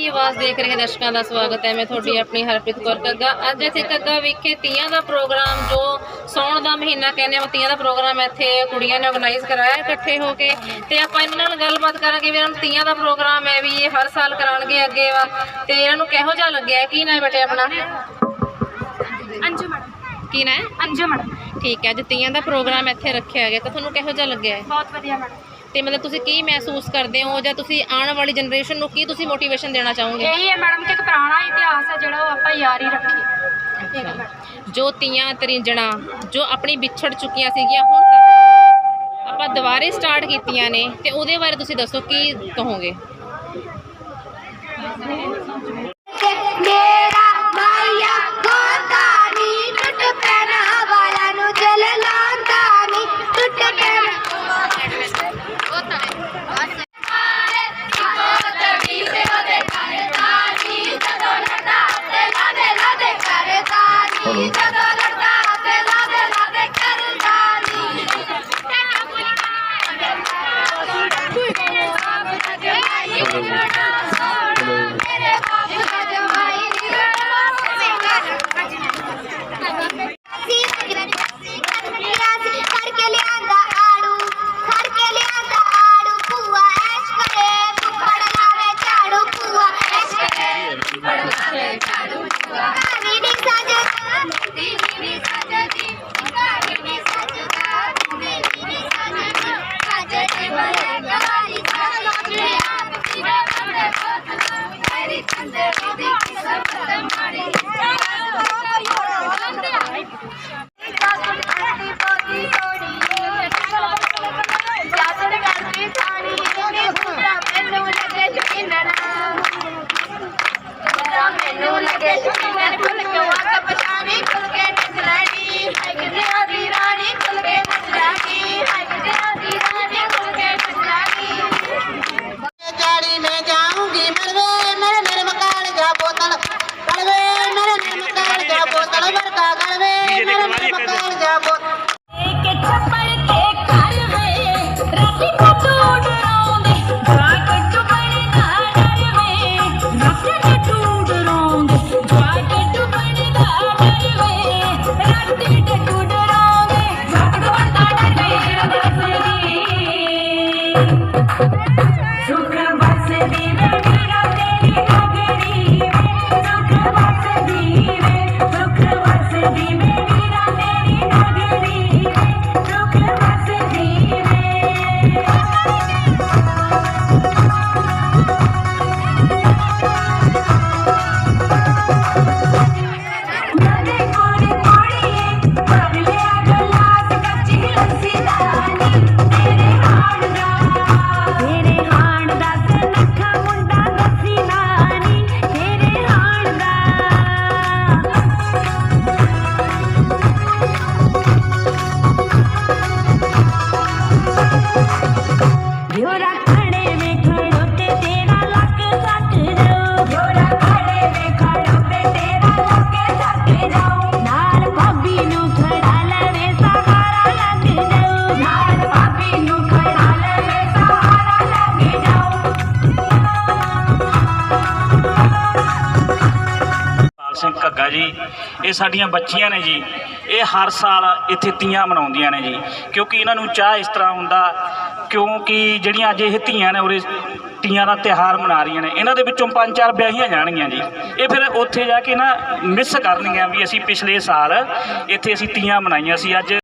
ਦੀ ਆਵਾਜ਼ ਦੇਖ ਰਹੇ ਦਰਸ਼ਕਾਂ ਦਾ ਸਵਾਗਤ ਹੈ। ਮੈਂ ਤੁਹਾਡੀ ਆਪਣੀ ਹਰਪ੍ਰੀਤ ਕੌਰ ਕੱਗਾ ਅੱਜ ਇੱਥੇ ਕੱਗਾ ਵਿਖੇ ਤੀਆਂ ਦਾ ਪ੍ਰੋਗਰਾਮ ਜੋ ਸੌਣ ਦਾ ਮਹੀਨਾ ਕਹਿੰਦੇ ਆ ਤੀਆਂ ਦਾ ਪ੍ਰੋਗਰਾਮ ਇੱਥੇ ਕੁੜੀਆਂ ਨੇ ਆਰਗੇਨਾਈਜ਼ ਕਰਾਇਆ ਇਕੱਠੇ ਹੋ ਕੇ। ਤੇ ਆਪਾਂ ਇਹਨਾਂ ਨਾਲ ਗੱਲਬਾਤ ਕਰਾਂਗੇ ਵੀ ਇਹਨਾਂ ਨੂੰ ਤੀਆਂ ਦਾ ਪ੍ਰੋਗਰਾਮ ਹੈ ਵੀ ਇਹ ਹਰ ਸਾਲ ਕਰਾਉਣਗੇ ਅੱਗੇ ਵਾ। ਤੇ ਇਹਨਾਂ ਨੂੰ ਕਿਹੋ ਜਿਹਾ ਲੱਗਿਆ ਕੀ ਨਾ ਬੇਟੇ ਆਪਣਾ? ਅੰਜੂ ਮੈਡਮ। ਕੀ ਨਾ ਅੰਜੂ ਮੈਡਮ। ਠੀਕ ਹੈ ਅੱਜ ਤੀਆਂ ਦਾ ਪ੍ਰੋਗਰਾਮ ਇੱਥੇ ਰੱਖਿਆ ਗਿਆ। ਤਾਂ ਤੁਹਾਨੂੰ ਕਿਹੋ ਜਿਹਾ ਲੱਗਿਆ ਬਹੁਤ ਵਧੀਆ ਮੈਡਮ। ਤੇ ਮਤਲਬ ਤੁਸੀਂ ਕੀ ਮਹਿਸੂਸ ਕਰਦੇ ਹੋ ਜਾਂ ਤੁਸੀਂ ਆਉਣ ਵਾਲੀ ਜਨਰੇਸ਼ਨ ਨੂੰ ਕੀ ਤੁਸੀਂ ਮੋਟੀਵੇਸ਼ਨ ਦੇਣਾ ਚਾਹੋਗੇ? ਇਹੀ ਹੈ ਮੈਡਮ ਕਿ ਇੱਕ ਪੁਰਾਣਾ ਇਤਿਹਾਸ ਹੈ ਜਿਹੜਾ ਉਹ ਆਪਾਂ ਯਾਰੀ ਰੱਖੀਏ। ਜੋ ਤੀਆਂ ਤਰਿੰਜਣਾ ਜੋ ਆਪਣੀ ਵਿਛੜ ਚੁੱਕੀਆਂ ਸੀਗੀਆਂ ਹੁਣ ਤੱਕ ਆਪਾਂ ਦੁਬਾਰੇ ਸਟਾਰਟ ਕੀਤੀਆਂ ਨੇ ਤੇ ਉਹਦੇ ਬਾਰੇ ਤੁਸੀਂ ਦੱਸੋ ਕੀ ਕਹੋਗੇ? Hepsinde bebek kızım I'm Jabot Pal ji. ਇਹ ਸਾਡੀਆਂ ਬੱਚੀਆਂ ਨੇ ਜੀ। ਇਹ ਹਰ ਸਾਲ ਇੱਥੇ ਤੀਆਂ ਮਨਾਉਂਦੀਆਂ ਨੇ ਜੀ। ਕਿਉਂਕਿ ਇਹਨਾਂ ਨੂੰ ਚਾਹ ਇਸ ਤਰ੍ਹਾਂ ਹੁੰਦਾ, ਕਿਉਂਕਿ ਜਿਹੜੀਆਂ ਅੱਜ ਇਹ ਧੀਆਂ ਨੇ ਉਰੇ ਤੀਆਂ ਦਾ ਤਿਹਾਰ ਮਨਾ ਰਹੀਆਂ ਨੇ, ਇਹਨਾਂ ਦੇ ਵਿੱਚੋਂ ਪੰਜ ਚਾਰ ਵਿਆਹੀਆਂ ਜਾਣਗੀਆਂ ਜੀ। ਇਹ ਫਿਰ ਉੱਥੇ ਜਾ ਕੇ ਨਾ ਮਿਸ ਕਰਨਗੀਆਂ ਵੀ ਅਸੀਂ ਪਿਛਲੇ ਸਾਲ ਇੱਥੇ ਅਸੀਂ ਤੀਆਂ ਮਨਾਈਆਂ ਸੀ। ਅੱਜ